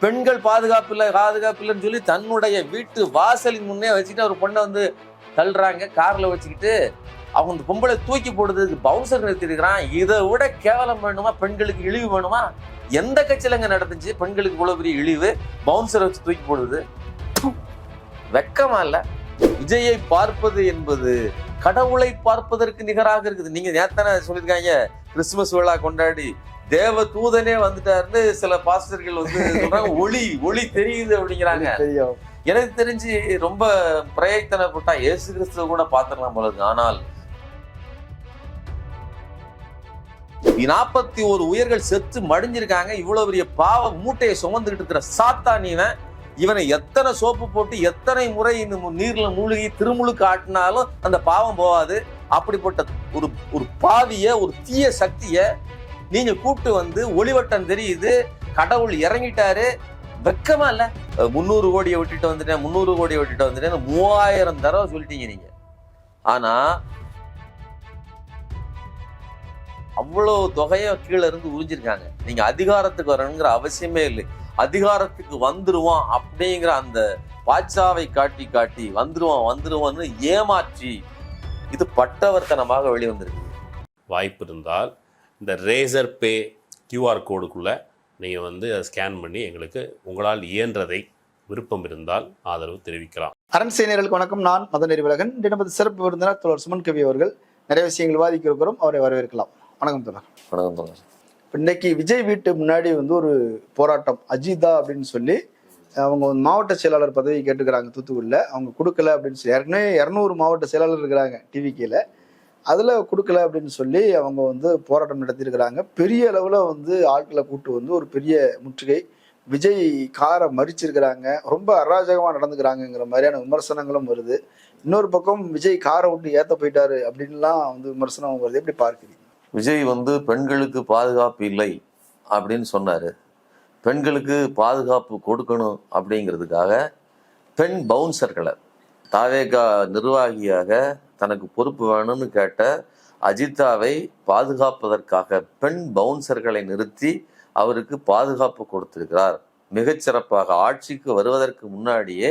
பெண்கள் பாதுகாப்பு இல்லை பாதுகாப்பு இல்லைன்னு சொல்லி தன்னுடைய வீட்டு வாசலின் முன்னே வச்சுட்டு ஒரு பொண்ணை வந்து தள்ளுறாங்க. கார்ல வச்சுக்கிட்டு அவங்க அந்த பொம்பளை தூக்கி போடுறதுக்கு பவுன்சர் நிறுத்திருக்கிறான் இதை விட கேவலம் வேணுமா? பெண்களுக்கு இழிவு வேணுமா? எந்த கட்சியிலங்க நடந்துச்சு? பெண்களுக்கு இவ்வளவு பெரிய இழிவு? பவுன்சரை வச்சு தூக்கி போடுது. வெக்கமா இல்லை. விஜயை பார்ப்பது என்பது கடவுளை பார்ப்பதற்கு நிகராக இருக்குது. நீங்க நேத்தானே சொல்லியிருக்காங்க? கிறிஸ்துமஸ் விழா கொண்டாடி தேவ தூதனே வந்துட்டாருன்னு சில பாஸ்டர்கள் வந்து சொல்றாங்க. ஒளி ஒளி தெரியுது அப்படிங்கிறாங்க. எனக்கு தெரிஞ்சு ரொம்ப பிரயத்தனப்பட்டா இயேசு கிறிஸ்துவ கூட பாத்திரலாம் போல இருக்கு. ஆனால் நாற்பத்தி ஒரு உயிர்கள் செத்து மடிஞ்சிருக்காங்க. இவ்வளவு பெரிய பாவ மூட்டையை சுமந்துகிட்டு இருக்கிற சாத்தானிவன் இவனை எத்தனை சோப்பு போட்டு எத்தனை முறை நீர்ல மூழ்கி திருமுழுக்கு ஆட்டினாலும் அந்த பாவம் போகாது. அப்படிப்பட்ட ஒரு ஒரு பாவிய ஒரு தீய சக்திய நீங்க கூப்பிட்டு வந்து ஒளிவட்டம் தெரியுது. கடவுள் இறங்கிட்டாரு. வெக்கமா இல்ல. முந்நூறு கோடியை விட்டுட்டு வந்துட்டேன் முந்நூறு கோடியை விட்டுட்டு வந்துட்டேன் மூவாயிரம் தடவை சொல்லிட்டீங்க நீங்க. ஆனா அவ்வளவு தொகையை கீழே இருந்து உறிஞ்சிருக்காங்க. நீங்க அதிகாரத்துக்கு வரணுங்கிற அவசியமே இல்லை. அதிகாரத்துக்கு வந்துருவான் அப்படிங்கிற அந்த பாட்சாவை காட்டி காட்டி வந்துருவான் வந்துருவான்னு ஏமாற்றி இது பட்டவர்த்தனமாக வெளிவந்திருக்கு. வாய்ப்பு இருந்தால் இந்த ரேசர் பே கியூஆர் கோடுக்குள்ளே நீங்கள் வந்து அதை ஸ்கேன் பண்ணி எங்களுக்கு உங்களால் இயன்றதை விருப்பம் இருந்தால் ஆதரவு தெரிவிக்கலாம். அரண் சேனியர்களுக்கு வணக்கம். நான் மதன் நெறிவலகன் நமது சிறப்பு விருந்தினர் தோழர் சுமன் கவி அவர்கள் நிறைய விஷயங்கள் விவாதிக்க இருக்கிறோம் அவரை வரவேற்கலாம். வணக்கம் தோழர். வணக்கம் தோழர். இன்னைக்கு விஜய் வீட்டு முன்னாடி வந்து ஒரு போராட்டம் அஜிதா அப்படின்னு சொல்லி அவங்க மாவட்ட செயலாளர் பதவி கேட்டுக்கிறாங்க தூத்துக்குடியில். அவங்க கொடுக்கல அப்படின்னு சொல்லி ஏற்கனவே இரநூறு மாவட்ட செயலாளர் இருக்கிறாங்க டிவிக்கியில் அதில் கொடுக்கல அப்படின்னு சொல்லி அவங்க வந்து போராட்டம் நடத்தியிருக்கிறாங்க. பெரிய அளவில் வந்து ஆட்களை கூட்டு வந்து ஒரு பெரிய முற்றுகை. விஜய் காரை மறிச்சிருக்கிறாங்க. ரொம்ப அராஜகமாக நடந்துக்கிறாங்கங்கிற மாதிரியான விமர்சனங்களும் வருது. இன்னொரு பக்கம் விஜய் காரை விட்டு ஏற்ற போயிட்டாரு அப்படின்லாம் வந்து விமர்சனம் வருது. எப்படி பார்க்குறீங்க? விஜய் வந்து பெண்களுக்கு பாதுகாப்பு இல்லை அப்படின்னு சொன்னார். பெண்களுக்கு பாதுகாப்பு கொடுக்கணும் அப்படிங்கிறதுக்காக பெண் பவுன்சர்களை தாவேகா நிர்வாகியாக தனக்கு பொறுப்பு வேணும்னு கேட்ட அஜிதாவை பாதுகாப்பதற்காக பெண் பவுன்சர்களை நிறுத்தி அவருக்கு பாதுகாப்பு கொடுத்திருக்கிறார். மிகச்சிறப்பாக ஆட்சிக்கு வருவதற்கு முன்னாடியே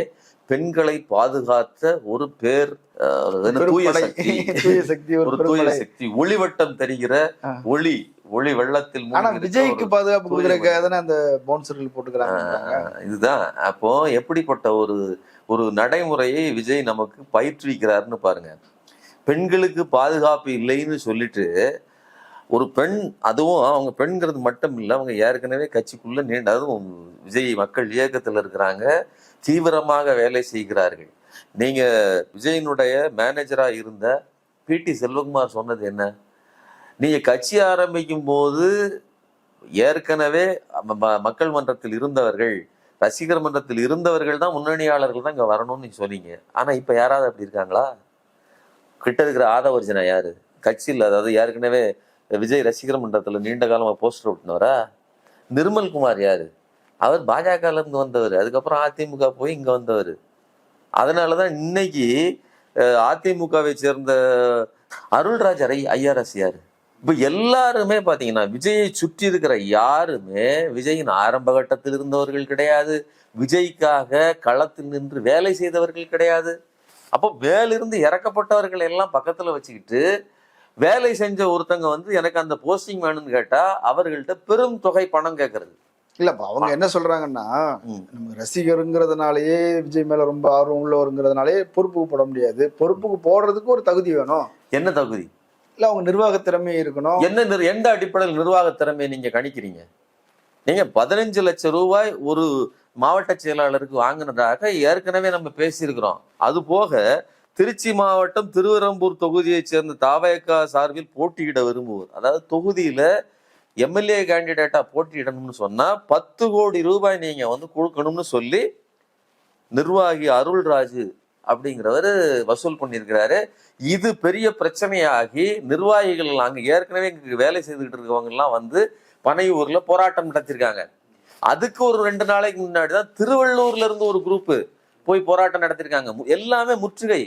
பெண்களை பாதுகாத்த ஒரு பேர் தூய. சக்தி ஒரு தூய. சக்தி ஒளிவட்டம் தெரிகிற. ஒளி ஒளி வெள்ளத்தில் ஆனா விஜய்க்கு பாதுகாப்பு கொடுக்கறதுக்காக அந்த பவுன்சர்கள் போட்டுக்கிறாங்க இதுதான் அப்போ எப்படிப்பட்ட ஒரு ஒரு நடைமுறையை விஜய் நமக்கு பயிற்றுவிக்கிறாருன்னு பாருங்க பெண்களுக்கு பாதுகாப்பு இல்லைன்னு சொல்லிட்டு ஒரு பெண் அதுவும் அவங்க பெண்கிறது மட்டும் இல்லை அவங்க ஏற்கனவே கட்சிக்குள்ள நீண்ட அதுவும் விஜய் மக்கள் இயக்கத்தில் இருக்கிறாங்க தீவிரமாக வேலை செய்கிறார்கள். நீங்க விஜயனுடைய மேனேஜரா இருந்த பிடி செல்வகுமார் சொன்னது என்ன? நீங்க கட்சி ஆரம்பிக்கும் போது ஏற்கனவே ம- மக்கள் மன்றத்தில் இருந்தவர்கள் ரசிகர் மன்றத்தில் இருந்தவர்கள் தான் முன்னணியாளர்கள் தான் இங்க வரணும்னு நீங்க சொன்னீங்க. ஆனா இப்ப யாராவது அப்படி இருக்காங்களா? கிட்ட இருக்கிற ஆதவர்ஜனா யாரு? கட்சியில் அதாவது ஏற்கனவே விஜய் ரசிகர் மன்றத்தில் நீண்ட காலமாக போஸ்டர் ஒட்டினவரா? நிர்மல் குமார் யார்? அவர் பாஜகலேருந்து வந்தவர். அதுக்கப்புறம் அதிமுக போய் இங்கே வந்தவர். அதனாலதான் இன்னைக்கு அதிமுகவை சேர்ந்த அருள்ராஜ் அரை ஐஆர்எஸ் யார்? இப்போ எல்லாருமே பார்த்தீங்கன்னா விஜயை சுற்றி இருக்கிற யாருமே விஜயின் ஆரம்ப கட்டத்தில் இருந்தவர்கள் கிடையாது. விஜய்க்காக களத்தில் நின்று வேலை செய்தவர்கள் கிடையாது. அப்போ மேலிருந்து இறக்கப்பட்டவர்கள் எல்லாம் பக்கத்தில் வச்சுக்கிட்டு வேலை செஞ்ச ஒருத்தங்க வந்து எனக்கு அந்த போஸ்டிங் வேணும்னு கேட்டா அவர்கள்ட்ட பெரும் தொகை பணம் கேட்கறது இல்லப்பா அவங்க என்ன சொல்றாங்கன்னா. நம்ம ரசிகருங்கிறதுனாலயே விஜய் மேல ரொம்ப ஆர்வம் உள்ளவருங்கிறதுனாலே பொறுப்புக்கு போட முடியாது. பொறுப்புக்கு போடுறதுக்கு ஒரு தகுதி வேணும். என்ன தகுதி? இல்ல அவங்க நிர்வாக திறமை இருக்கணும். என்ன எந்த அடிப்படையில் நிர்வாக திறமையை நீங்க கணிக்கிறீங்க? நீங்க பதினஞ்சு லட்சம் ரூபாய் ஒரு மாவட்ட செயலாளருக்கு வாங்கினதாக ஏற்கனவே நம்ம பேசியிருக்கிறோம். அது போக திருச்சி மாவட்டம் திருவரம்பூர் தொகுதியைச் சேர்ந்த தாவயக்கா சார்பில் போட்டியிட விரும்புவோர். அதாவது தொகுதியில் எம்எல்ஏ கேண்டிடேட்டாக போட்டியிடணும்னு சொன்னால் பத்து கோடி ரூபாய் நீங்கள் வந்து கொடுக்கணும்னு சொல்லி நிர்வாகி அருள்ராஜு அப்படிங்கிறவர் வசூல் பண்ணியிருக்கிறாரு. இது பெரிய பிரச்சனையாகி நிர்வாகிகள் அங்கே ஏற்கனவே இங்கே வேலை செய்துக்கிட்டு இருக்கவங்கெல்லாம் வந்து பனையூரில் போராட்டம் நடத்திருக்காங்க அதுக்கு ஒரு ரெண்டு நாளைக்கு முன்னாடி தான் திருவள்ளூர்ல இருந்து ஒரு குரூப்பு போய் போராட்டம் நடத்திருக்காங்க மு- எல்லாமே முற்றுகை.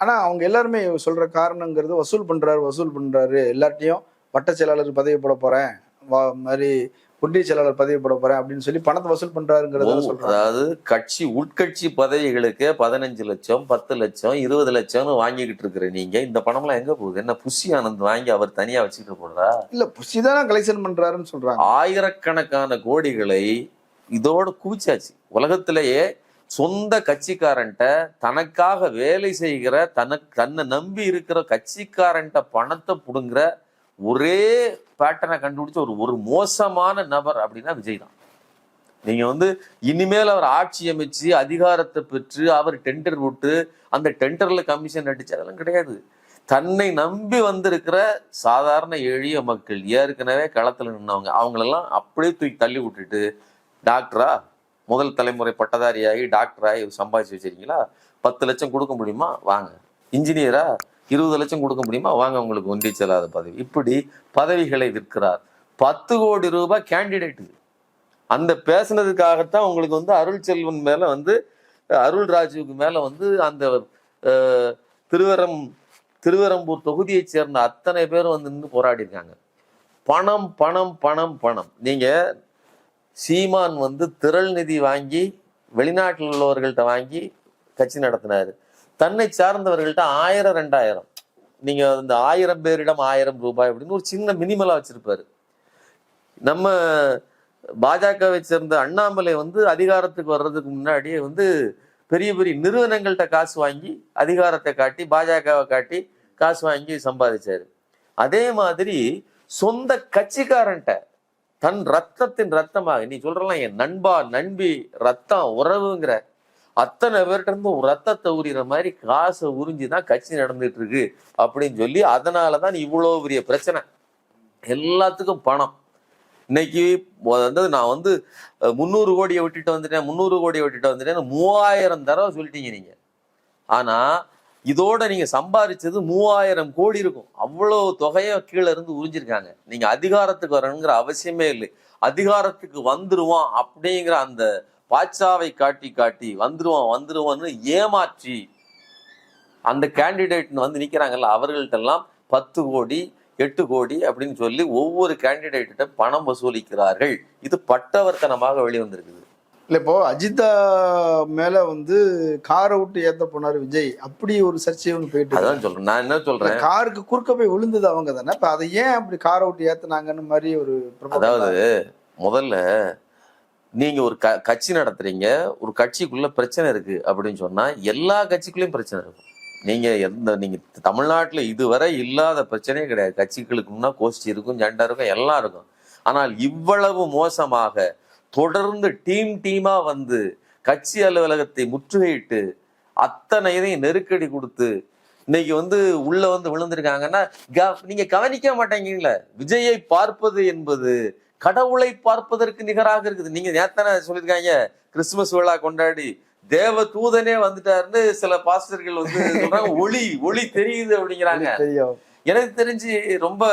ஆனா அவங்க எல்லாருமே சொல்ற காரணங்கிறது வசூல் பண்றாரு வசூல் பண்றாரு. எல்லார்ட்டையும் வட்ட செயலாளர் பதவி போட போறேன் வா- மாதிரி ஒன்றிய செயலாளர் பதவி போட போறேன் அப்படின்னு சொல்லி பணத்தை வசூல் பண்றாருங்கிறத ஒவ்வொரு- சொல்றாங்க. அதாவது கட்சி உட்கட்சி பதவிகளுக்கு பதினஞ்சு லட்சம் பத்து லட்சம் இருபது லட்சம்னு வாங்கிக்கிட்டு இருக்கிற நீங்க இந்த பணம்லாம் எங்க போகுது? என்ன புஷி ஆனந்த் வாங்கி அவர் தனியா வச்சுக்கிட்டு போடுறா இல்ல புஷிதானா கலெக்ஷன் பண்றாருன்னு சொல்றாங்க. ஆயிரக்கணக்கான கோடிகளை இதோட குவிச்சாச்சு. உலகத்திலேயே சொந்த கட்சிக்காரன்ட்ட தனக்காக வேலை செய்கிற தனக்கு தன்னை நம்பி இருக்கிற கட்சிக்காரன்ட்ட பணத்தை புடுங்குற ஒரே பேட்டர்னை கண்டுபிடிச்ச ஒரு ஒரு மோசமான நபர் அப்படின்னா விஜய் தான். நீங்க வந்து இனிமேல் அவர் ஆட்சி அமைச்சு அதிகாரத்தை பெற்று அவர் டெண்டர் விட்டு அந்த டெண்டர்ல கமிஷன் அடிச்சு அதெல்லாம் கிடையாது. தன்னை நம்பி வந்திருக்கிற சாதாரண எளிய மக்கள் ஏற்கனவே களத்தில் நின்னவங்க அவங்களெல்லாம் அப்படியே தூக்கி தள்ளி விட்டுட்டு டாக்டரா முதல் தலைமுறை பட்டதாரியாகி டாக்டராகி சம்பாதிச்சு வச்சிருக்கீங்களா? பத்து லட்சம் கொடுக்க முடியுமா? வாங்க. இன்ஜினியரா? இருபது லட்சம் கொடுக்க முடியுமா? வாங்க உங்களுக்கு ஒன்றிய செல்லாத பதவி. இப்படி பதவிகளை விற்கிறார். பத்து கோடி ரூபாய் கேண்டிடேட்டு. அந்த பேசுனதுக்காகத்தான் உங்களுக்கு வந்து அருள் செல்வன் மேலே வந்து அருள் ராஜுவுக்கு மேலே வந்து அந்த திருவரம் திருவரம்பூர் தொகுதியைச் சேர்ந்த அத்தனை பேரும் வந்து நின்று போராடி இருக்காங்க பணம் பணம் பணம் பணம். நீங்கள் சீமான் வந்து திரள் நிதி வாங்கி வெளிநாட்டில் உள்ளவர்கள்ட்ட வாங்கி கட்சி நடத்தினார். தன்னை சார்ந்தவர்கள்ட்ட ஆயிரம் ரெண்டாயிரம். நீங்கள் இந்த ஆயிரம் பேரிடம் ஆயிரம் ரூபாய் அப்படின்னு ஒரு சின்ன மினிமலா வச்சுருப்பார். நம்ம பாஜகவை சேர்ந்த அண்ணாமலை வந்து அதிகாரத்துக்கு வர்றதுக்கு முன்னாடியே வந்து பெரிய பெரிய நிறுவனங்கள்கிட்ட காசு வாங்கி அதிகாரத்தை காட்டி பாஜகவை காட்டி காசு வாங்கி சம்பாதிச்சாரு. அதே மாதிரி சொந்த கட்சிக்காரன்ட்ட தன் ரத்தத்தின் ரத்தமாக நீ சொல்றலாம் என் நண்பா நண்பி ரத்தம் உறவுங்கிற அத்தனை பேர்கிட்ட இருந்து ரத்தத்தை உரிகிற மாதிரி காசை உறிஞ்சிதான் கட்சி நடந்துட்டு இருக்கு அப்படின்னு சொல்லி அதனாலதான் இவ்வளவு பெரிய பிரச்சனை. எல்லாத்துக்கும் பணம். இன்னைக்கு வந்து நான் வந்து முந்நூறு கோடியை விட்டுட்டு வந்துட்டேன் முந்நூறு கோடியை விட்டுட்டு வந்துட்டேன் மூவாயிரம் தடவை சொல்லிட்டீங்க நீங்க. ஆனா இதோட நீங்க சம்பாதிச்சது மூவாயிரம் கோடி இருக்கும். அவ்வளோ தொகையை கீழே இருந்து உறிஞ்சிருக்காங்க. நீங்க அதிகாரத்துக்கு வரணுங்கிற அவசியமே இல்லை. அதிகாரத்துக்கு வந்துருவான் அப்படிங்கிற அந்த பாட்சாவை காட்டி காட்டி வந்துருவான் வந்துருவான்னு ஏமாற்றி அந்த கேண்டிடேட்னு வந்து நிக்கிறாங்கல்ல அவர்கள்ட்டெல்லாம் பத்து கோடி எட்டு கோடி அப்படின்னு சொல்லி ஒவ்வொரு கேண்டிடேட்டிட்ட பணம் வசூலிக்கிறார்கள். இது பட்டவர்த்தனமாக வெளிவந்திருக்குது. இல்ல இப்போ அஜிதா மேல வந்து காரை விட்டு ஏத்த போனாரு விஜய். அப்படி ஒரு சர்ச்சை ஒன்று போயிட்டு. அதான் சொல்றேன். நான் என்ன சொல்றேன்? காருக்கு குறுக்க போய் விழுந்தது அவங்க தானே. இப்ப அதை ஏன் அப்படி காரை விட்டு ஏத்துனாங்கன்னு மாதிரி ஒரு. அதாவது முதல்ல நீங்க ஒரு க கட்சி நடத்துறீங்க. ஒரு கட்சிக்குள்ள பிரச்சனை இருக்கு அப்படின்னு சொன்னா எல்லா கட்சிக்குள்ளேயும் பிரச்சனை இருக்கும். நீங்க எந்த நீங்க தமிழ்நாட்டுல இதுவரை இல்லாத பிரச்சனையே கிடையாது. கட்சிகளுக்கு முன்னா கோஷ்டி இருக்கும் ஜெண்டா இருக்கும் எல்லாம் இருக்கும். ஆனால் இவ்வளவு மோசமாக தொடர்ந்து டீம் டீமா வந்து கட்சி அலுவலகத்தை முற்றுகையிட்டு அத்தனை இதையும் நெருக்கடி கொடுத்து இன்னைக்கு வந்து உள்ள வந்து விழுந்திருக்காங்கன்னா நீங்க கவனிக்க மாட்டேங்கீங்களே விஜயை பார்ப்பது என்பது கடவுளை பார்ப்பதற்கு நிகராக இருக்குது. நீங்க நேத்தானே சொல்லியிருக்காங்க கிறிஸ்துமஸ் விழா கொண்டாடி தேவ தூதனே வந்துட்டாருன்னு சில பாஸ்டர்கள் வந்து சொல்றாங்க ஒளி ஒளி தெரியுது அப்படிங்கிறாங்க. எனக்கு தெரிஞ்சு ரொம்ப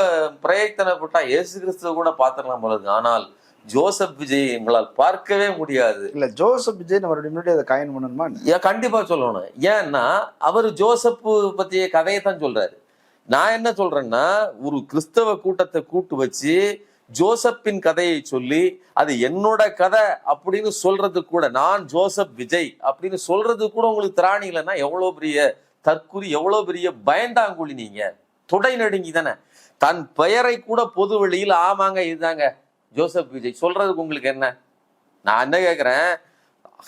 பிரயத்தனப்பட்டா இயேசு கிறிஸ்துவ கூட பாத்திரலாம் போல இருக்கு. ஆனால் ஜோசப் விஜய் உங்களால் பார்க்கவே முடியாது. இல்ல ஜோசப் விஜய் நம்ம முன்னாடி அதை காயின் பண்ணணுமா? ஏன் கண்டிப்பா சொல்லணும். ஏன்னா அவர் ஜோசப் பத்திய கதையை தான் சொல்றாரு. நான் என்ன சொல்றேன்னா ஒரு கிறிஸ்தவ கூட்டத்தை கூட்டு வச்சு ஜோசப்பின் கதையை சொல்லி அது என்னோட கதை அப்படின்னு சொல்றது கூட நான் ஜோசப் விஜய் அப்படின்னு சொல்றது கூட உங்களுக்கு திராணி இல்லைன்னா எவ்வளவு பெரிய தற்குறி எவ்வளவு பெரிய பயந்தாங்குழி நீங்க. தொடை நடுங்கி தானே. தன் பெயரை கூட பொது வெளியில் ஆமாங்க இதுதாங்க. ஜோசப் விஜய் சொல்றதுக்கு உங்களுக்கு என்ன? நான் என்ன கேட்குறேன்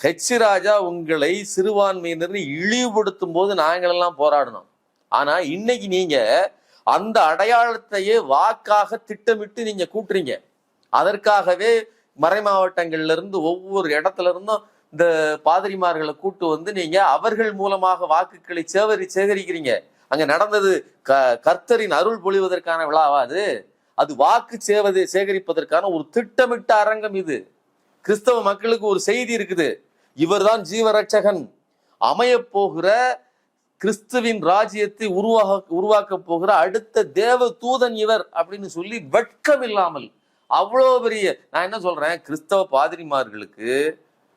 ஹெச் ராஜா உங்களை சிறுபான்மையினர் இழிவுபடுத்தும் போது நாங்களெல்லாம் போராடணும். ஆனா இன்னைக்கு நீங்க அந்த அடையாளத்தையே வாக்காக திட்டமிட்டு நீங்க கூட்டுறீங்க. அதற்காகவே மறை மாவட்டங்கள்ல இருந்து ஒவ்வொரு இடத்துல இருந்தும் இந்த பாதிரிமார்களை கூட்டு வந்து நீங்க அவர்கள் மூலமாக வாக்குகளை சேவரி சேகரிக்கிறீங்க. அங்க நடந்தது க கர்த்தரின் அருள் பொழிவதற்கான விழாவா அது? அது வாக்கு சேவதை சேகரிப்பதற்கான ஒரு திட்டமிட்ட அரங்கம் இது. கிறிஸ்தவ மக்களுக்கு ஒரு செய்தி இருக்குது. இவர்தான் ஜீவரட்சகன். அமையப் போகிற கிறிஸ்துவின் ராஜ்யத்தை உருவாக உருவாக்க போகிற அடுத்த தேவ தூதன் இவர் அப்படின்னு சொல்லி வெட்கம் இல்லாமல் அவ்வளோ பெரிய நான் என்ன சொல்றேன்? கிறிஸ்தவ பாதிரிமார்களுக்கு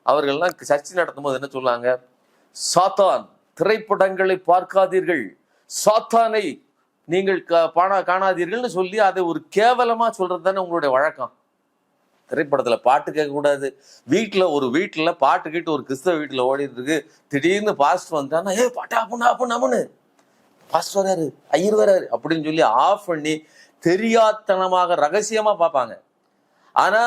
அவர்கள்லாம் சர்ச்சை நடத்தும் போது என்ன சொல்லாங்க சாத்தான் திரைப்படங்களை பார்க்காதீர்கள். சாத்தானை நீங்கள் க- காணாதீர்கள்னு சொல்லி அதை ஒரு கேவலமா சொல்றது தானே உங்களுடைய வழக்கம். திரைப்படத்துல பாட்டு கேட்கக்கூடாது. வீட்டில் ஒரு வீட்டில் பாட்டு கேட்டு ஒரு கிறிஸ்தவ வீட்டில் ஓடிட்டு இருக்கு திடீர்னு பாஸ்டர் வந்தானா ஏ பாட்டா அப்புண்ணா அப்படின்னு அப்புன்னு பாஸ்டர் வராரு ஐயர் வராரு. அப்படின்னு சொல்லி ஆஃப் பண்ணி தெரியாத்தனமாக ரகசியமா பார்ப்பாங்க. ஆனா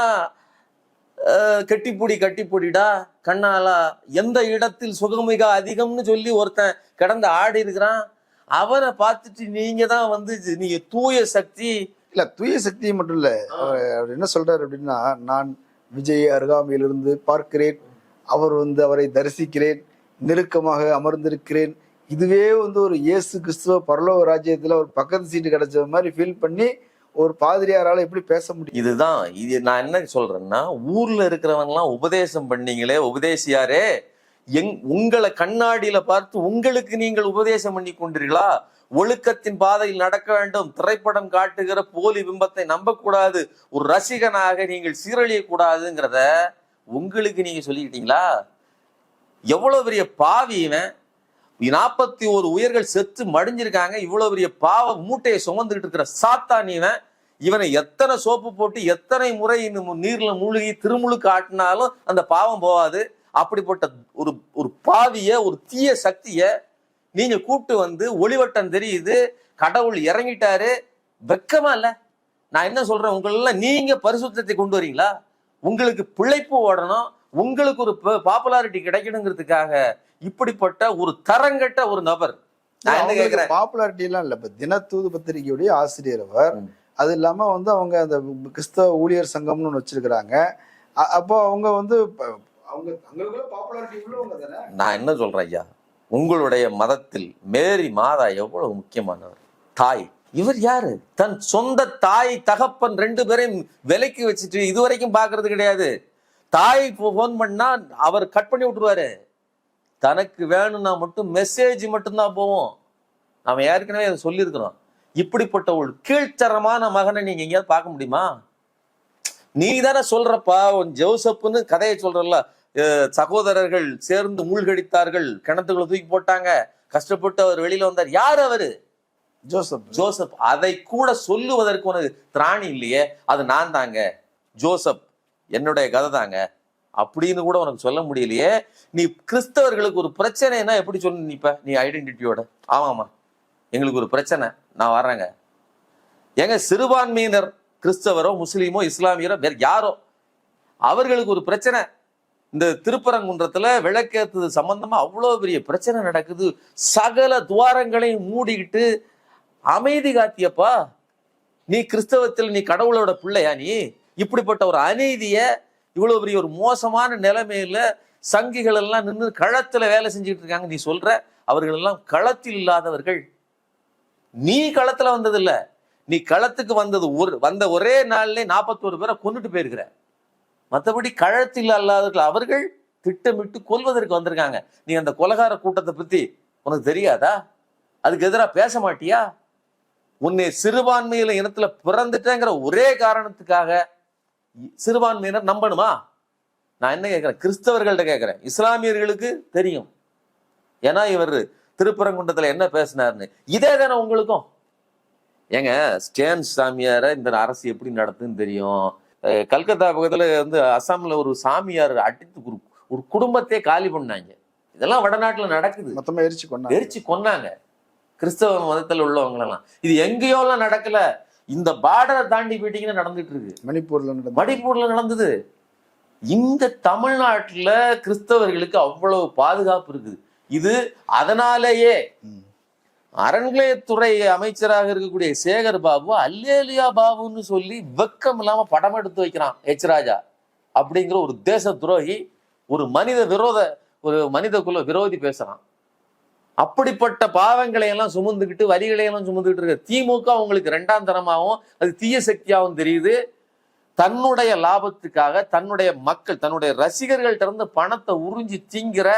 கட்டிப்பொடி கட்டிப்பொடிடா கண்ணாலா எந்த இடத்தில் சுகமிக அதிகம்னு சொல்லி ஒருத்தன் கிடந்து ஆடி இருக்கிறான் அவனை பார்த்துட்டு நீங்க தான் வந்து நீங்க தூய சக்தி. இல்ல தூய சக்தி மட்டும் இல்ல. அவர் அவர் என்ன சொல்றாரு அப்படின்னா நான் விஜய் அருகாமையிலிருந்து பார்க்கிறேன். அவர் வந்து அவரை தரிசிக்கிறேன். நெருக்கமாக அமர்ந்திருக்கிறேன். இதுவே வந்து ஒரு இயேசு கிறிஸ்துவ பரலோக ராஜ்யத்துல ஒரு பக்கத்து சீட்டு கிடைச்ச மாதிரி ஃபீல் பண்ணி ஒரு பாதிரியாரால எப்படி பேச முடியும்? இதுதான். இது நான் என்ன சொல்றேன்னா ஊர்ல இருக்கிறவன்லாம் உபதேசம் பண்ணீங்களே உபதேசியாரே. எங் உங்களை கண்ணாடியில பார்த்து உங்களுக்கு நீங்கள் உபதேசம் பண்ணி கொண்டீர்களா? ஒழுக்கத்தின் பாதையில் நடக்க வேண்டும். திரைப்படம் காட்டுகிற போலி பிம்பத்தை நம்பக்கூடாது. ஒரு ரசிகனாக நீங்கள் சீரழிய கூடாதுங்கிறத உங்களுக்கு நீங்க சொல்லிக்கிட்டீங்களா? எவ்வளவு பெரிய பாவி இவன். நாற்பத்தி ஒரு உயிர்கள் செத்து மடிஞ்சிருக்காங்க. இவ்வளவு பெரிய பாவ மூட்டையை சுமந்துகிட்டு இருக்கிற சாத்தான் இவன். இவனை எத்தனை சோப்பு போட்டு எத்தனை முறை இந்த நீர்ல மூழ்கி திருமுழுக்கு ஆட்டினாலும் அந்த பாவம் போகாது. அப்படிப்பட்ட ஒரு ஒரு பாவிய ஒரு தீய சக்திய நீங்க கூப்பிட்டு வந்து ஒளிவட்டம் தெரியுது கடவுள் இறங்கிட்டாரு வெக்கமா இல்ல? நான் என்ன சொல்றேன் உங்களெல்லாம் நீங்க பரிசுத்தத்தை கொண்டு வரீங்களா? உங்களுக்கு பிழைப்பு ஓடணும் உங்களுக்கு ஒரு பாப்புலாரிட்டி கிடைக்கணுங்கிறதுக்காக இப்படிப்பட்ட ஒரு தரங்கட்ட ஒரு நபர். நான் என்ன கேக்குறேன்? பாப்புலாரிட்டி எல்லாம் இல்ல இப்ப தினத்தூது பத்திரிகையுடைய ஆசிரியர் அவர். அது இல்லாம வந்து அவங்க அந்த கிறிஸ்தவ ஊழியர் சங்கம்னு ஒண்ணு வச்சிருக்கிறாங்க. அப்போ அவங்க வந்து நான் என்ன சொல்றேன் ஐயா? உங்களுடைய மதத்தில் மேரி மாதா எவ்வளவு முக்கியமானவர்? தாய். இவர் யாரு? தன் சொந்த தாய் தகப்பன் ரெண்டு பேரையும் விலைக்கு வச்சுட்டு இதுவரைக்கும் பாக்குறது கிடையாது. தாய் ஃபோன் பண்ணா அவர் கட் பண்ணி விட்டுருவாரு. தனக்கு வேணும்னா மட்டும் மெசேஜ் மட்டும்தான் போவோம். நாம ஏற்கனவே அதை சொல்லியிருக்கிறோம். இப்படிப்பட்ட ஒரு கீழ்த்தரமான மகனை நீங்க எங்கேயாவது பார்க்க முடியுமா? நீ தானே சொல்றப்பா உன் ஜோசப்னு கதையை சொல்றல்ல சகோதரர்கள் சேர்ந்து மூழ்கடித்தார்கள் கிணத்துக்குள்ள தூக்கி போட்டாங்க. கஷ்டப்பட்டு அவர் வெளியில வந்தார். யார் அவரு? ஜோசப். ஜோசப். அதை கூட சொல்லுவதற்கு உனக்கு திராணி இல்லையே அது நான் தாங்க. ஜோசப் என்னுடைய கதை தாங்க. அப்படின்னு கூட உனக்கு சொல்ல முடியலையே. நீ கிறிஸ்தவர்களுக்கு ஒரு பிரச்சனைனா எப்படி சொல்லு நிப்ப? நீ ஐடென்டிட்டியோட ஆமாமா எங்களுக்கு ஒரு பிரச்சனை. நான் வர்றேங்க. ஏங்க சிறுபான்மையினர் கிறிஸ்தவரோ முஸ்லீமோ இஸ்லாமியரோ வேற யாரோ அவர்களுக்கு ஒரு பிரச்சனை. இந்த திருப்பரங்குன்றத்தில் விளக்கேற்றது சம்பந்தமாக அவ்வளோ பெரிய பிரச்சனை நடக்குது. சகல துவாரங்களையும் மூடிக்கிட்டு அமைதி காத்தியப்பா. நீ கிறிஸ்தவத்தில் நீ கடவுளோட பிள்ளையா நீ? இப்படிப்பட்ட ஒரு அநீதியை இவ்வளோ பெரிய ஒரு மோசமான நிலைமையில சங்கிகள் எல்லாம் நின்று களத்தில் வேலை செஞ்சுட்டு இருக்காங்க. நீ சொல்ற அவர்கள் எல்லாம் களத்தில் இல்லாதவர்கள். நீ களத்தில் வந்ததில்லை. நீ களத்துக்கு வந்தது ஒரு வந்த ஒரே நாள்லேயே நாற்பத்தோரு பேரை கொண்டுட்டு போயிருக்கிற. மற்றபடி கழத்தில் அல்லாதவர்கள் அவர்கள் திட்டமிட்டு கொல்வதற்கு வந்திருக்காங்க. நீ அந்த கொலகார கூட்டத்தை பற்றி உனக்கு தெரியாதா? அதுக்கு எதிராக பேச மாட்டியா? உன்னை சிறுபான்மையில இனத்துல பிறந்துட்டேங்கிற ஒரே காரணத்துக்காக சிறுபான்மையினர் நம்பணுமா? நான் என்ன கேட்குறேன் கிறிஸ்தவர்கள்ட்ட கேட்குறேன் இஸ்லாமியர்களுக்கு தெரியும். ஏன்னா இவர் திருப்பரங்குன்றத்தில் என்ன பேசினாருன்னு. இதே தானே உங்களுக்கும். ஏங்க ஸ்டேன் சாமியார இந்த அரசு எப்படி நடத்துன்னு தெரியும். கல்கத்தா பக்கத்துல வந்து அசாம்ல ஒரு சாமியார் அடித்து ஒரு ஒரு குடும்பத்தையே காலி பண்ணாங்க. இதெல்லாம் வடநாட்டுல நடக்குது. மொத்தமா எரிச்சு கொண்டாங்க எரிச்சு கொன்னாங்க. கிறிஸ்தவ மதத்துல உள்ளவங்களெல்லாம். இது எங்கேயோலாம் நடக்கல. இந்த பார்டரை தாண்டி போயிட்டீங்கன்னா நடந்துட்டு இருக்கு மணிப்பூர்ல நடந்த மணிப்பூர்ல நடந்தது. இந்த தமிழ்நாட்டுல கிறிஸ்தவர்களுக்கு அவ்வளவு பாதுகாப்பு இருக்குது. இது அதனாலேயே. அறநிலையத்துறை அமைச்சராக இருக்கக்கூடிய சேகர் பாபு அல்லேலியா பாபுன்னு சொல்லி வெக்கம் இல்லாம படம் எடுத்து வைக்கிறான் எச் ராஜா அப்படிங்கிற ஒரு தேச துரோகி ஒரு மனித விரோத ஒரு மனித குல விரோதி பேசுறான். அப்படிப்பட்ட பாவங்களை எல்லாம் சுமந்துக்கிட்டு வரிகளை எல்லாம் சுமந்துக்கிட்டு இருக்க திமுக உங்களுக்கு ரெண்டாம் தரமாகவும் அது தீய சக்தியாகவும் தெரியுது. தன்னுடைய லாபத்துக்காக தன்னுடைய மக்கள் தன்னுடைய ரசிகர்கள்ட்ட இருந்து பணத்தை உறிஞ்சி திங்கிற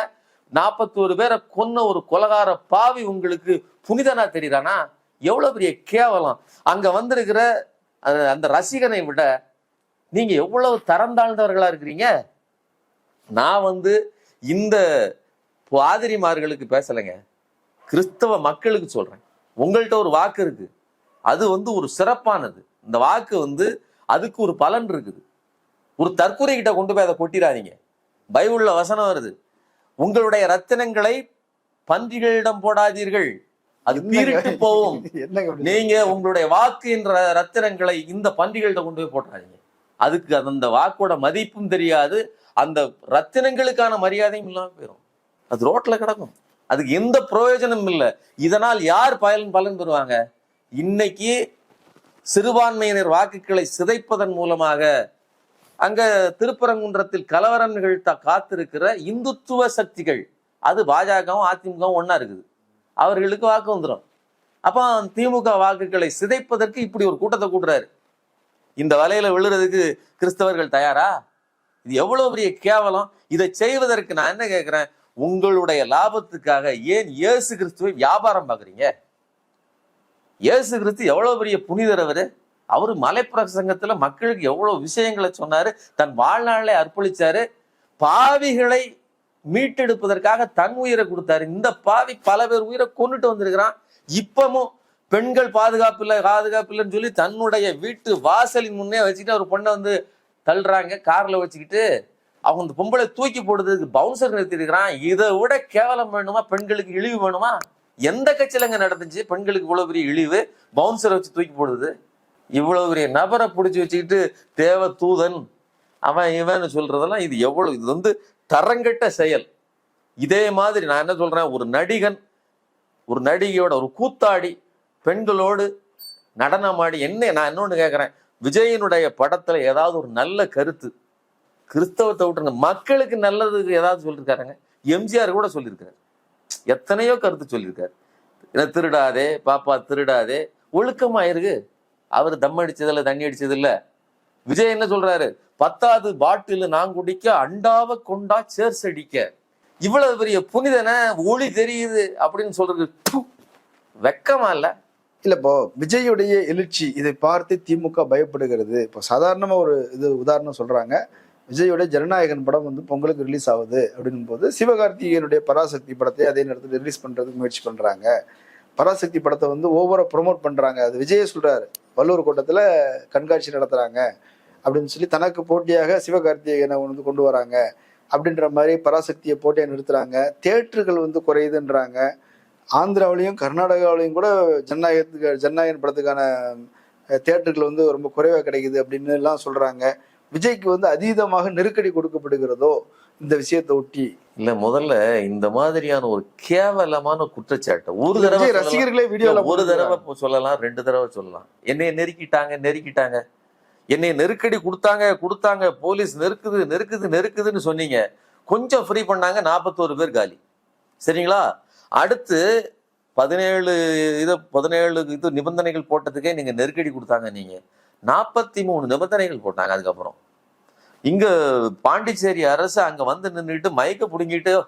நாற்பத்தோரு பேரை கொன்ன ஒரு கொலகார பாவி உங்களுக்கு புனிதனா தெரியுறானா? எவ்வளவு பெரிய கேவலம். அங்க வந்திருக்கிற அந்த- அந்த ரசிகனை விட நீங்க எவ்வளவு தரம் தாழ்ந்தவர்களா இருக்கிறீங்க? நான் வந்து இந்த பாதிரிமார்களுக்கு பேசலைங்க. கிறிஸ்தவ மக்களுக்கு சொல்றேன். உங்கள்கிட்ட ஒரு வாக்கு இருக்கு. அது வந்து ஒரு சிறப்பானது. இந்த வாக்கு வந்து அதுக்கு ஒரு பலன் இருக்குது. ஒரு தற்கொலை கிட்ட கொண்டு போய் அதை கொட்டிடாதீங்க பைபிள்ல வசனம் வருது. உங்களுடைய ரத்தினங்களை பன்றிகளிடம் போடாதீர்கள். அது பீரிட்டு போகும். நீங்க உங்களுடைய வாக்கு என்ற ரத்தினங்களை இந்த பன்றிகள்கிட்ட கொண்டு போய் போட்டுறாதீங்க. அதுக்கு அந்த வாக்கோட மதிப்பும் தெரியாது. அந்த ரத்தினங்களுக்கான மரியாதையும் இல்லாம போயிடும் அது ரோட்ல கிடக்கும். அதுக்கு எந்த பிரயோஜனமும் இல்லை. இதனால் யார் பயன் பலன் பெறுவாங்க இன்னைக்கு சிறுபான்மையினர் வாக்குகளை சிதைப்பதன் மூலமாக அங்க திருப்பரங்குன்றத்தில் கலவரம் நிகழ்த்த காத்திருக்கிற இந்துத்துவ சக்திகள் அது பாஜகவும் அதிமுகவும் ஒன்றா இருக்குது. அவர்களுக்கு வாக்கு வந்துடும் அப்போ திமுக வாக்குகளை சிதைப்பதற்கு இப்படி ஒரு கூட்டத்தை கூட்டுறாரு. இந்த வலையில விழுறதுக்கு கிறிஸ்தவர்கள் தயாரா? இது எவ்வளவு பெரிய கேவலம். இதை செய்வதற்கு நான் என்ன கேட்கிறேன் உங்களுடைய லாபத்துக்காக ஏன் இயேசு கிறிஸ்துவை வியாபாரம் பார்க்குறீங்க? இயேசு கிறிஸ்து எவ்வளவு பெரிய புனிதர் அவரு? அவரு மலைப்பிரசங்கத்துல மக்களுக்கு எவ்வளவு விஷயங்களை சொன்னாரு தன் வாழ்நாளை அர்ப்பணிச்சாரு பாவிகளை மீட்டெடுப்பதற்காக தன் உயிரை கொடுத்தாரு. இந்த பாவி பல பேர் உயிரை கொண்டுட்டு வந்திருக்கிறான். இப்பமும் பெண்கள் பாதுகாப்பு இல்லை பாதுகாப்பு இல்லைன்னு சொல்லி தன்னுடைய வீட்டு வாசலின் முன்னே வச்சுக்கிட்டு ஒரு பொண்ணை வந்து தள்ளுறாங்க. கார்ல வச்சுக்கிட்டு அவங்க இந்த பொம்பளை தூக்கி போடுறதுக்கு பவுன்சர் நிறுத்திருக்கிறான் இதை விட கேவலம் வேணுமா? பெண்களுக்கு இழிவு வேணுமா? எந்த கட்சியிலங்க நடந்துச்சு? பெண்களுக்கு இவ்வளோ பெரிய இழிவு? பவுன்சரை வச்சு தூக்கி போடுது இவ்வளவு பெரிய நபரை பிடிச்சி வச்சுக்கிட்டு தேவ தூதன் அவன் இவன் சொல்றதெல்லாம் இது எவ்வளவு இது வந்து தரங்கெட்ட செயல். இதே மாதிரி நான் என்ன சொல்றேன் ஒரு நடிகன் ஒரு நடிகையோட ஒரு கூத்தாடி பெண்களோடு நடனமாடி என்ன நான் இன்னொன்று கேட்குறேன் விஜயனுடைய படத்தில் ஏதாவது ஒரு நல்ல கருத்து கிறிஸ்தவத்தை விட்டுருங்க மக்களுக்கு நல்லதுக்கு ஏதாவது சொல்லியிருக்காருங்க எம்ஜிஆர் கூட சொல்லியிருக்காரு எத்தனையோ கருத்து சொல்லியிருக்காரு என்ன திருடாதே பாப்பா திருடாதே ஒழுக்கமாக இருக்கு அவர் தம் அடிச்சதில்ல தண்ணி அடிச்சதில்ல. விஜய் என்ன சொல்றாரு? பத்தாவது பாட்டில் நான் குடிக்க அண்டாவ கொண்டா சேர்ஸ் அடிக்க. இவ்வளவு பெரிய புனிதனை ஒளி தெரியுது அப்படின்னு சொல்றது வெக்கமா இல்ல? இல்ல இப்போ விஜயுடைய எழுச்சி இதை பார்த்து திமுக பயப்படுகிறது. இப்போ சாதாரணமாக ஒரு இது உதாரணம் சொல்கிறாங்க விஜயுடைய ஜனநாயகன் படம் வந்து பொங்கலுக்கு ரிலீஸ் ஆகுது அப்படின்னும் போது சிவகார்த்திகேயனுடைய பராசக்தி படத்தை அதே நேரத்தில் ரிலீஸ் பண்ணுறதுக்கு முயற்சி பண்ணுறாங்க பராசக்தி படத்தை வந்து ஓவராக ப்ரொமோட் பண்ணுறாங்க அது விஜயே சொல்கிறாரு வல்லூர் கோட்டத்துல கண்காட்சி நடத்துகிறாங்க அப்படின்னு சொல்லி தனக்கு போட்டியாக சிவகார்த்திகேயனை வந்து கொண்டு வராங்க அப்படின்ற மாதிரி பராசக்தியை போட்டியாக நிறுத்துறாங்க. தேட்டர்கள் வந்து குறையுதுன்றாங்க. ஆந்திராவிலையும் கர்நாடகாவிலையும் கூட ஜனநாயகத்துக்கு ஜனநாயகன் படத்துக்கான தேட்டர்கள் வந்து ரொம்ப குறைவாக கிடைக்குது அப்படின்னு எல்லாம் சொல்கிறாங்க விஜய்க்கு வந்து அதீதமாக நெருக்கடி கொடுக்கப்படுகிறதோ இந்த விஷயத்தை ஒட்டி இல்ல முதல்ல இந்த மாதிரியான ஒரு கேவலமான குற்றச்சாட்டு ஒரு தடவை. ரசிகர்களே வீடியோல ஒரு தடவை சொல்லலாம் ரெண்டு தடவை சொல்லலாம். என்னைய நெருக்கிட்டாங்க நெருக்கிட்டாங்க. என்னைய நெருக்கடி கொடுத்தாங்க கொடுத்தாங்க. போலீஸ் நெருக்குது நெருக்குது நெருக்குதுன்னு சொன்னீங்க. கொஞ்சம் ஃப்ரீ பண்ணாங்க நாற்பத்தோரு பேர் காலி. சரிங்களா? அடுத்து பதினேழு இது பதினேழு இது நிபந்தனைகள் போட்டதுக்கே நீங்க நெருக்கடி கொடுத்தாங்க நீங்க. நாற்பத்தி மூணு நிபந்தனைகள் போட்டாங்க அதுக்கப்புறம். இங்க பாண்டிச்சேரி அரசு அங்க வந்து நின்றுட்டு மயக்க பிடுங்கிட்டு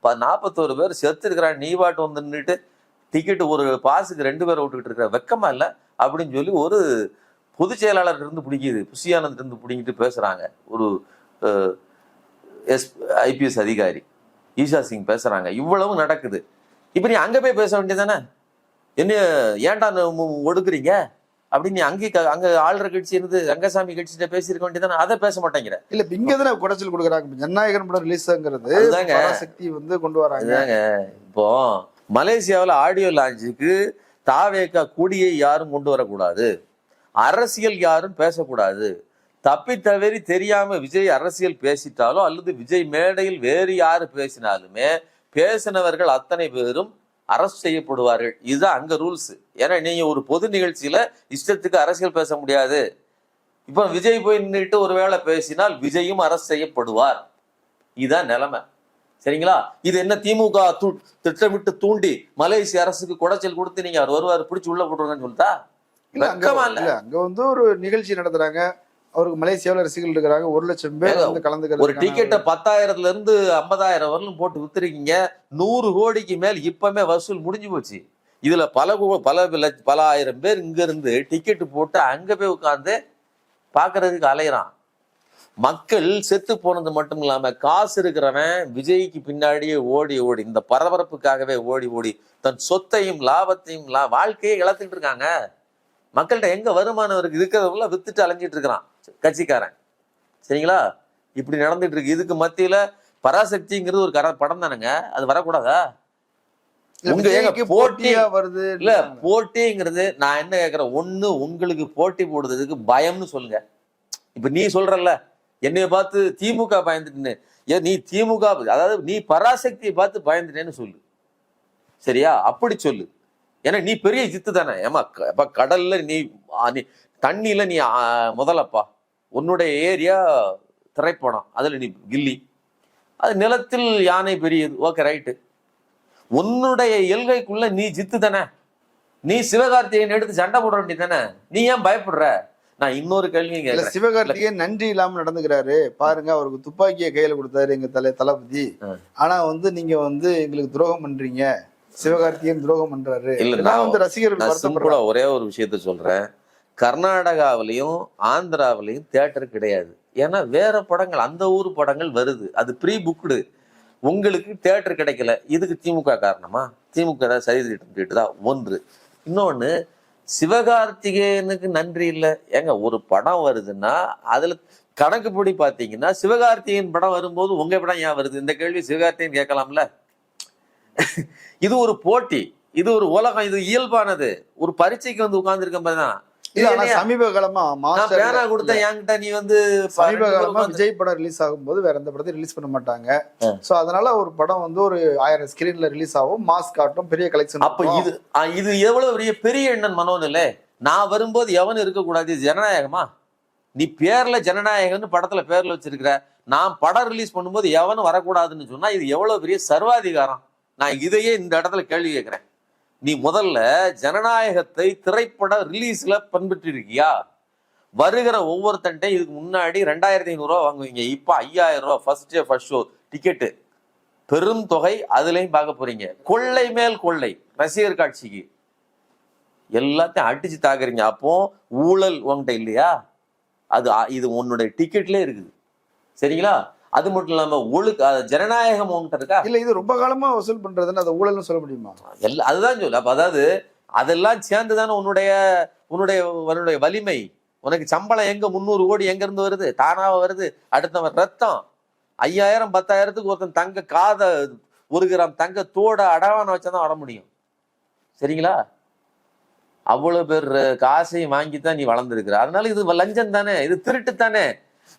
ப- நாற்பத்தோரு பேர் செத்து இருக்கிறான் நீ பாட்டு வந்து நின்றுட்டு டிக்கெட் ஒரு பாஸுக்கு ரெண்டு பேரை விட்டுக்கிட்டு இருக்கிற வெக்கமா இல்லை? அப்படின்னு சொல்லி ஒரு பொதுச் செயலாளர் இருந்து பிடிக்குது. புஷியானந்த் இருந்து பிடிங்கிட்டு பேசுறாங்க. ஒரு எஸ் ஐபிஎஸ் அதிகாரி. ஈஷா சிங் பேசுறாங்க. இவ்வளவு நடக்குது. இப்ப நீ அங்க போய் பேச வேண்டியதானே என்ன ஏன்டா ஒடுக்குறீங்க? அப்படின்னு நீ அங்கே அங்க ஆளுற கட்சி இருந்து ரங்கசாமி கட்சிகிட்ட பேசியிருக்க வேண்டியதானே அதை பேச மாட்டேங்கிற. இல்ல இங்க தானே குடைச்சல் கொடுக்குறாங்க. ஜனநாயகன் படம் ரிலீஸ் ஆகுறது அதுதாங்க. பராசக்தி வந்து கொண்டு வராங்க. இப்போ மலேசியாவில் ஆடியோ லான்ச்சுக்கு தாவேக்கா கொடியை யாரும் கொண்டு வரக்கூடாது. அரசியல் யாரும் பேசக்கூடாது. தப்பி தவறி தெரியாம விஜய் அரசியல் பேசிட்டாலோ அல்லது விஜய் மேடையில் வேறு யாரு பேசினாலுமே பேசினவர்கள் அத்தனை பேரும் அரஸ்ட் செய்யப்படுவார்கள். இதுதான் அங்க ரூல்ஸ் ஏன்னா நீங்க ஒரு பொது நிகழ்ச்சியில இஷ்டத்துக்கு அரசியல் பேச முடியாது. இப்போ விஜய் போய் நின்றுட்டு ஒருவேளை பேசினால் விஜயும் அரஸ்ட் செய்யப்படுவார். இதுதான் நிலைமை. சரிங்களா? இது என்ன திமுக தூ- திட்டமிட்டு தூண்டி மலேசிய அரசுக்கு குடைச்சல் கொடுத்து நீங்க அவர் வருவார் பிடிச்சு உள்ள போட்டுருங்கன்னு சொல்லிட்டா? அங்க வந்து ஒரு நிகழ்ச்சி நடத்துறாங்க. அவருக்கு மலேசியாவில் ரசிகர்கள் இருக்கிறாங்க. ஒரு லட்சம் பேர் வந்து ஒரு கலந்துக்கிறது டிக்கெட்டை பத்தாயிரத்துல இருந்து ஐம்பதாயிரம் வரலும் போட்டு வித்துருக்கீங்க. நூறு கோடிக்கு மேல் இப்பமே வசூல் முடிஞ்சு போச்சு. இதுல பல கோ- பல பல ஆயிரம் பேர் இங்க இருந்து டிக்கெட் போட்டு அங்க போய் உட்கார்ந்து பாக்குறதுக்கு அலையிறான். மக்கள் செத்து போனது மட்டும் இல்லாம காசு இருக்கிறவன் விஜய்க்கு பின்னாடியே ஓடி ஓடி இந்த பரபரப்புக்காகவே ஓடி ஓடி தன் சொத்தையும் லாபத்தையும் வாழ்க்கையை இழந்துட்டு இருக்காங்க. மக்கள்கிட்ட எங்க வருமானம் இருக்கு? இருக்கிறவங்கள வித்துட்டு அலைஞ்சிட்டு இருக்கிறான். கட்சிக்காரன். சரிங்களா? இப்படி நடந்துட்டு இருக்கு. இதுக்கு மத்தியில பராசக்திங்கிறது ஒரு கர படம் தானேங்க. அது வரக்கூடாதா? உங்க ஏங்க போட்டியா வருது இல்ல போட்டிங்கிறது நான் என்ன கேக்குறேன்? ஒண்ணு உங்களுக்கு போட்டி போடுறதுக்கு பயம்னு சொல்லுங்க. இப்ப நீ சொல்றல்ல என்னைய பார்த்து திமுக பயந்துட்டுன்னு. ஏன் நீ திமுக அதாவது நீ பராசக்தியை பார்த்து பயந்துட்டேன்னு சொல்லு. சரியா? அப்படி சொல்லு. ஏன்னா நீ பெரிய ஜித்து தானே. ஏமா கடல்ல நீ தண்ணியில நீ முதலப்பா. உன்னுடைய ஏரியா திரைப்படம் அதுல நீ கில்லி. அது நிலத்தில் யானை பெரியது. ஓகே ரைட்டு உன்னுடைய எல்கைக்குள்ள நீ ஜித்து தானே? நீ சிவகார்த்திகேயன் எடுத்து சண்டை போட வேண்டியதானே நீ ஏன் பயப்படுற? நான் இன்னொரு கேள்வி சிவகார்த்திகேயன் நன்றி இல்லாம நடந்துக்கிறாரு. பாருங்க அவருக்கு துப்பாக்கியை கையில கொடுத்தாரு எங்க தலை தளபதி. ஆனா வந்து நீங்க வந்து எங்களுக்கு துரோகம் பண்றீங்க. சிவகார்த்திகேயன் துரோகம் பண்றாரு. இல்ல, நான் வந்து ரசிகர்கள் ஒரே ஒரு விஷயத்த சொல்றேன். கர்நாடகாவிலையும் ஆந்திராவிலையும் தேட்டர் கிடையாது. ஏன்னா வேற படங்கள் அந்த ஊர் படங்கள் வருது. அது ப்ரீ புக்குடு உங்களுக்கு தேட்டர் கிடைக்கல. இதுக்கு திமுக காரணமா? திமுக ஏதாவது சரி திட்டம் ஒன்று. இன்னொன்று சிவகார்த்திகேயனுக்கு நன்றி இல்லை. ஏங்க ஒரு படம் வருதுன்னா அதில் கணக்குப்படி பார்த்தீங்கன்னா சிவகார்த்திகேயன் படம் வரும்போது உங்கள் படம் ஏன் வருது? இந்த கேள்வி சிவகார்த்திகேயன் கேட்கலாம்ல? இது ஒரு போட்டி. இது ஒரு உலகம். இது இயல்பானது. ஒரு பரீட்சைக்கு வந்து உட்கார்ந்துருக்க மாதிரிதான் இல்ல ஆனா? சமீப காலமா மாஸ்டர் பேனா கொடுத்தேன் என்கிட்ட நீ வந்து சமீப காலமா விஜய் படம் ரிலீஸ் ஆகும்போது வேற எந்த படத்தையும் ரிலீஸ் பண்ண மாட்டாங்க. சோ அதனால ஒரு படம் வந்து ஒரு ஆயிரம் ஸ்கிரீன்ல ரிலீஸ் ஆகும் மாஸ் காட்டும் பெரிய கலெக்ஷன் அப்ப இது இது எவ்வளவு பெரிய பெரிய எண்ணன் மனோநிலை நான் வரும்போது எவனும் இருக்கக்கூடாது இது ஜனநாயகமா? நீ பேர்ல ஜனநாயகம்னு படத்துல பேர்ல வச்சிருக்கிற. நான் படம் ரிலீஸ் பண்ணும்போது எவனும் வரக்கூடாதுன்னு சொன்னா இது எவ்வளவு பெரிய சர்வாதிகாரம்? நான் இதையே இந்த இடத்துல கேள்வி கேட்கிறேன். நீ முதல்ல ஜனநாயகத்தை திரைப்பட ரிலீஸ்ல பின்பற்றி வருகிற ஒவ்வொருத்தன்ட்டே இதுக்கு முன்னாடி ரெண்டாயிரத்தி ஐநூறுரூவா வாங்குவீங்க. இப்போ ஐயாயிரம் ரூபா ஃபர்ஸ்ட் ஃபர்ஸ்ட் ஷோ டிக்கெட்டு பெரும் தொகை அதுலேயும் பார்க்க போறீங்க. கொள்ளை மேல் கொள்ளை ரசிகர் காட்சிக்கு. எல்லாத்தையும் அடிச்சு தாக்குறீங்க. அப்போ ஊழல் உங்கள்கிட்ட இல்லையா? அது இது உன்னுடைய டிக்கெட்லேயே இருக்குது. சரிங்களா? அது மட்டும் இல்லாம ஒழுக்க ஜனநாயகம் இருக்கா இல்ல இது ரொம்ப காலமா வசூல் பண்றதுன்னு அதை ஊழல்னு சொல்ல முடியுமா? எல்லாம் அதுதான் சொல்லு அப்ப அதாவது அதெல்லாம் சேர்ந்து தானே உன்னுடைய உன்னுடைய உன்னுடைய வலிமை. உனக்கு சம்பளம் எங்க? முந்நூறு கோடி எங்க இருந்து வருது? தானாவா வருது. அடுத்தவன் ரத்தம். ஐயாயிரம் பத்தாயிரத்துக்கு ஒருத்தன் தங்க காத ஒரு கிராம் தங்க தோட அடவான வச்சாதான் வர முடியும். சரிங்களா? அவ்வளவு பேர் காசையும் வாங்கி தான் நீ வளர்ந்துருக்கிற. அதனால இது லஞ்சம் தானே? இது திருட்டு தானே?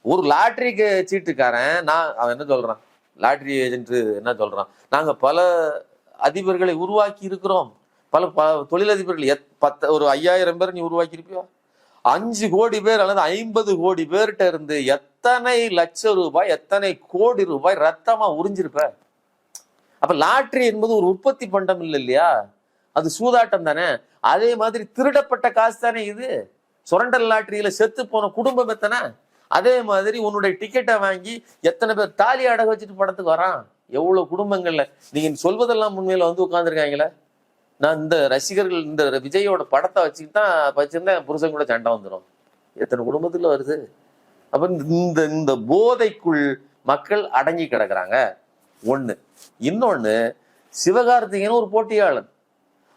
ஒரு லாட்ரிக்கு சீட்டுக்காரன் நான் அவன் என்ன சொல்றான்? லாட்ரி ஏஜென்ட் என்ன சொல்றான்? நாங்க பல அதிபர்களை உருவாக்கி இருக்கிறோம். பல ப தொழிலதிபர்கள் எத் பத்து ஒரு ஐயாயிரம் பேர் நீ உருவாக்கி இருப்பியோ அஞ்சு கோடி பேர் அல்லது ஐம்பது கோடி பேர்கிட்ட இருந்து எத்தனை லட்சம் ரூபாய் எத்தனை கோடி ரூபாய் ரத்தமா உறிஞ்சிருப்ப? அப்ப லாட்ரி என்பது ஒரு உற்பத்தி பண்டம் இல்லை இல்லையா? அது சூதாட்டம் தானே? அதே மாதிரி திருடப்பட்ட காசு தானே இது? சுரண்டல் லாட்ரியில செத்து போன குடும்பம் எத்தனை? அதே மாதிரி உன்னுடைய டிக்கெட்டை வாங்கி எத்தனை பேர் தாலி அடக வச்சுட்டு படத்துக்கு வரான்? எவ்வளோ குடும்பங்கள்ல? நீங்கள் சொல்வதெல்லாம் உண்மையில் வந்து உட்காந்துருக்காங்களே நான் இந்த ரசிகர்கள் இந்த விஜயோட படத்தை வச்சுக்கிட்டு தான் வச்சுருந்தேன். புருஷன் கூட சண்டை வந்துடும் எத்தனை குடும்பத்தில் வருது? அப்போ இந்த இந்த போதைக்குள் மக்கள் அடங்கி கிடக்குறாங்க. ஒன்று இன்னொன்று சிவகார்த்திகேயன் ஒரு போட்டியாளன்.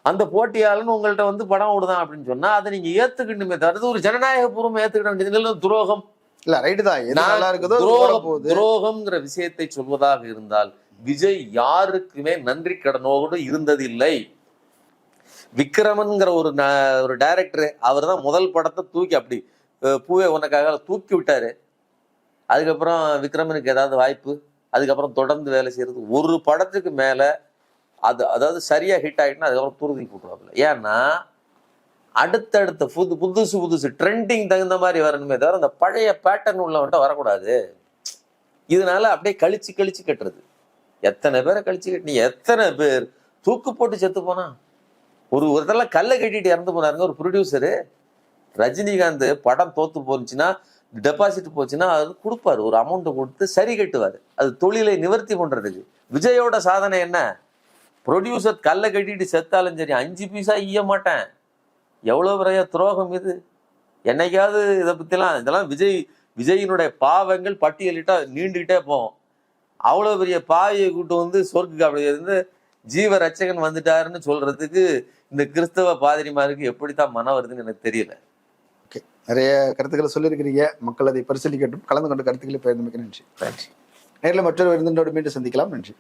அந்த போட்டியாளன் உங்கள்கிட்ட வந்து படம் விடுதான் அப்படின்னு சொன்னால் அதை நீங்கள் ஏற்றுக்கணுமே தவிர ஒரு ஜனநாயக பூர்வம் வேண்டியது இல்லை துரோகம். இல்ல ரைட்டு தான். நல்லா இருக்குதோ துரோகம். துரோகம்ங்கிற விஷயத்தை சொல்வதாக இருந்தால் விஜய் யாருக்குமே நன்றி கடனோடு இருந்ததில்லை. விக்ரமன்ங்கிற ஒரு ஒரு டைரக்டர் அவர் தான் முதல் படத்தை தூக்கி அப்படி பூவே உனக்காக தூக்கி விட்டாரு. அதுக்கப்புறம் விக்ரமனுக்கு ஏதாவது வாய்ப்பு அதுக்கப்புறம் தொடர்ந்து வேலை செய்யறது. ஒரு படத்துக்கு மேல அது அதாவது சரியா ஹிட் ஆகிட்டுனா அதுக்கப்புறம் துருதி போட்டுருவாப்புல ஏன்னா அடுத்தடுத்த புது புதுசு புதுசு ட்ரெண்டிங் தகுந்த மாதிரி வரணுமே தவிர அந்த பழைய பேட்டர்ன் உள்ளவன்ட்ட வரக்கூடாது. இதனால அப்படியே கழிச்சு கழிச்சு கட்டுறது. எத்தனை பேரை கழிச்சு கட்டி எத்தனை பேர்? தூக்கு போட்டு செத்து போனா? ஒரு ஒரு தடவை கல்லை கட்டிட்டு இறந்து போனாருங்க ஒரு ப்ரொடியூசரு ரஜினிகாந்த் படம் தோத்து போச்சுன்னா டெபாசிட் போச்சுன்னா அது கொடுப்பாரு. ஒரு அமௌண்ட்டை கொடுத்து சரி கட்டுவார். அது தொழிலை நிவர்த்தி பண்ணுறதுக்கு விஜயோட சாதனை என்ன? ப்ரொடியூசர் கல்லை கட்டிட்டு செத்தாலும் சரி அஞ்சு பைசா ஈய மாட்டேன். எவ்வளோ பெரிய துரோகம் இது? என்னைக்காவது இதை பற்றிலாம் இதெல்லாம் விஜய் விஜயினுடைய பாவங்கள் பட்டியலிட்டா நீண்டுகிட்டே போகும். அவ்வளவு பெரிய பாவியை கூட்டு வந்து சொர்க்கு அப்படி இருந்து ஜீவ ரட்சகன் வந்துட்டாருன்னு சொல்றதுக்கு இந்த கிறிஸ்தவ பாதிரிமாருக்கு எப்படித்தான் மனம் வருதுன்னு எனக்கு தெரியல. ஓகே. நிறைய கருத்துக்களை சொல்லியிருக்கிறீங்க. மக்கள் அதை பரிசீலிக்கட்டும். கலந்து கொண்ட கருத்துக்களை பகிர்ந்தமைக்க நன்றி. நன்றி. நேரில் மற்றொரு விருந்தினோடு மீண்டும் சந்திக்கலாம். நன்றி.